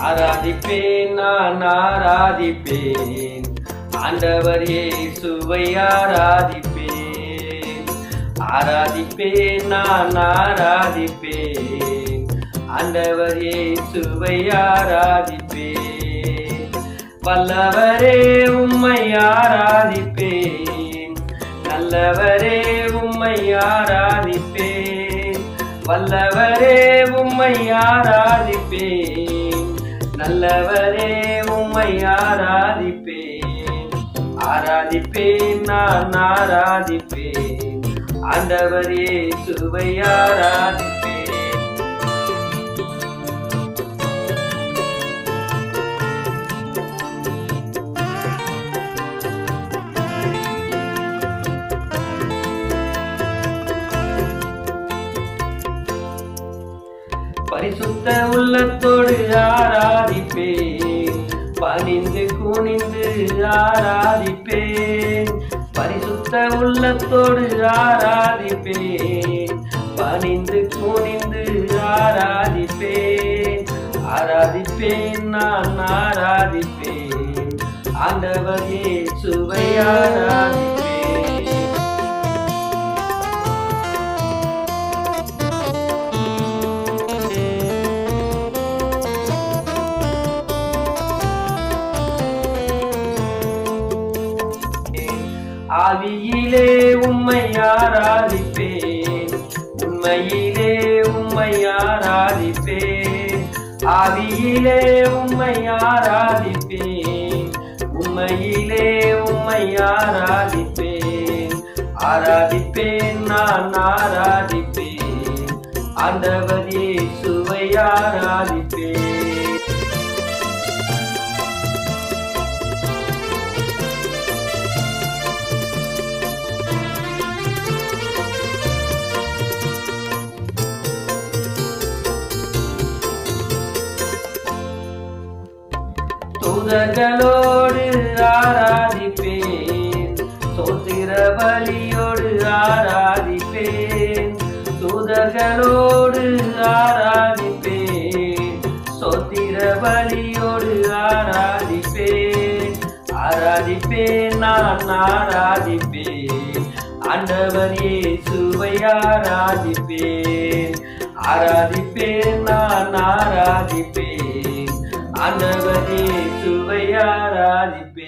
ஆராதிப்பேன் நான் ஆராதிப்பேன். ஆண்டவர் இயேசுவை ஆராதிப்பேன். ஆராதிப்பேன் நான் ஆராதிப்பேன். ஆண்டவர் இயேசுவை ஆராதிப்பேன். வல்லவரே உம்மை ஆராதிப்பேன். நல்லவரே உம்மை ஆராதிப்பேன். வல்லவரே உம்மை ஆராதிப்பேன். நல்லவரே உம்மை ஆராதிப்பேன். ஆராதிப்பேன் நான் ஆராதிப்பேன் ஆண்டவரே சுவை ஆராதிப்பேன். பரிசுத்த உள்ளத்தோடு ஆராதிப்பேன். பணிந்து குனிந்து ஆராதிப்பேன். பரிசுத்த உள்ளத்தோடு ஆராதிப்பேன். பணிந்து குனிந்து ஆராதிப்பேன். ஆராதிப்பேன் நான் ஆராதிப்பேன். ஆண்டவரே சுவையாரா உம்மை ஆராதிப்பேன் உண்மையிலே உம்மை ஆராதிப்பேன் ஆவியிலே உம்மை ஆராதிப்பேன் உண்மையிலே உம்மை ஆராதிப்பேன் ஆராதிப்பேன் நான் ஆராதிப்பேன். ஆண்டவரே சுவை ஆராதிப்பேன். தூதர்களோடு ஆராதிப்பேன். சோத்திர பலியோடு ஆராதிப்பேன். தூதர்களோடு ஆராதிப்பேன். சோத்திர பலியோடு ஆராதிப்பேன். ஆராதிப்பேன் நான் ஆராதிப்பேன். ஆண்டவர் இயேசுவை ஆராதிப்பேன். ஆராதிப்பேன் நான் ஆராதிப்பேன். ஆண்டவரே சுவையாராதிப்பே.